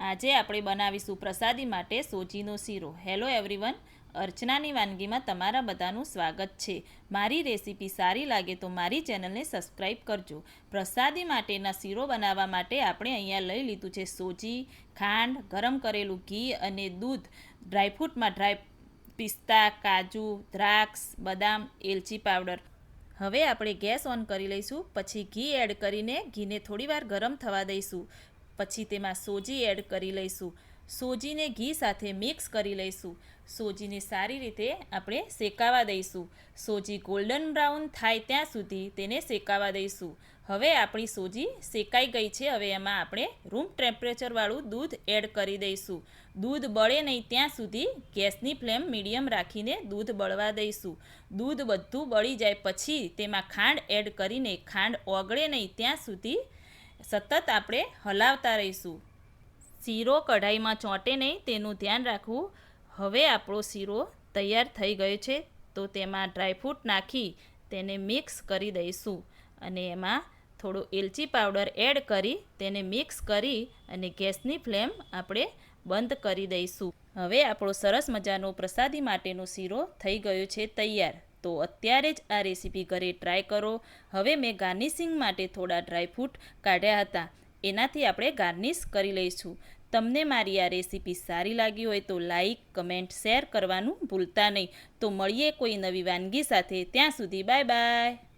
આજે આપણે બનાવીશું પ્રસાદી માટે સોજીનો શીરો. હેલો એવરીવન અર્ચનાની વાનગીમાં તમારા બધાનું સ્વાગત છે. મારી રેસીપી સારી લાગે તો મારી ચેનલને સબસ્ક્રાઈબ કરજો. પ્રસાદી માટેના શીરો બનાવવા માટે આપણે અહીંયા લઈ લીધું છે સોજી, ખાંડ, ગરમ કરેલું ઘી અને દૂધ ડ્રાયફ્રૂટમાં ડ્રાય પિસ્તા, કાજુ, દ્રાક્ષ, બદામ, એલચી પાવડર. હવે આપણે ગેસ ઓન કરી લઈશું, પછી ઘી એડ કરીને ઘીને થોડીવાર ગરમ થવા દઈશું. પછી તેમાં સોજી એડ કરી લઈશું. સોજીને ઘી સાથે મિક્સ કરી લઈશું. સોજીને સારી રીતે આપણે શેકાવા દઈશું. સોજી ગોલ્ડન બ્રાઉન થાય ત્યાં સુધી તેને શેકાવા દઈશું. હવે આપણી સોજી શેકાઈ ગઈ છે. હવે એમાં આપણે રૂમ ટેમ્પરેચરવાળું દૂધ એડ કરી દઈશું. દૂધ બળે નહીં ત્યાં સુધી ગેસની ફ્લેમ મીડિયમ રાખીને દૂધ બળવા દઈશું. દૂધ બધું બળી જાય પછી તેમાં ખાંડ એડ કરીને ખાંડ ઓગળે નહીં ત્યાં સુધી સતત આપણે હલાવતા રહીશું. શીરો કઢાઈમાં ચોંટે નહીં, તેનું ધ્યાન રાખવું. હવે આપણો શીરો તૈયાર થઈ ગયો છે, તો તેમાં ડ્રાયફ્રૂટ નાખી તેને મિક્સ કરી દઈશું. અને એમાં થોડો એલચી પાવડર એડ કરી તેને મિક્સ કરી અને ગેસની ફ્લેમ આપણે બંધ કરી દઈશું. હવે આપણો સરસ મજાનો પ્રસાદી માટેનો શીરો થઈ ગયો છે, તૈયાર. તો અત્યારે જ આ રેસીપી ઘરે ટ્રાય કરો. હવે મેં ગાર્નિશિંગ માટે થોડા ડ્રાયફ્રૂટ કાઢ્યા હતા. એનાથી આપણે ગાર્નિશ કરી લઈશું. તમને મારી આ રેસીપી સારી લાગી હોય તો લાઈક કમેન્ટ શેર કરવાનું ભૂલતા નહીં. તો મળીએ કોઈ નવી વાનગી સાથે. ત્યાં સુધી બાય બાય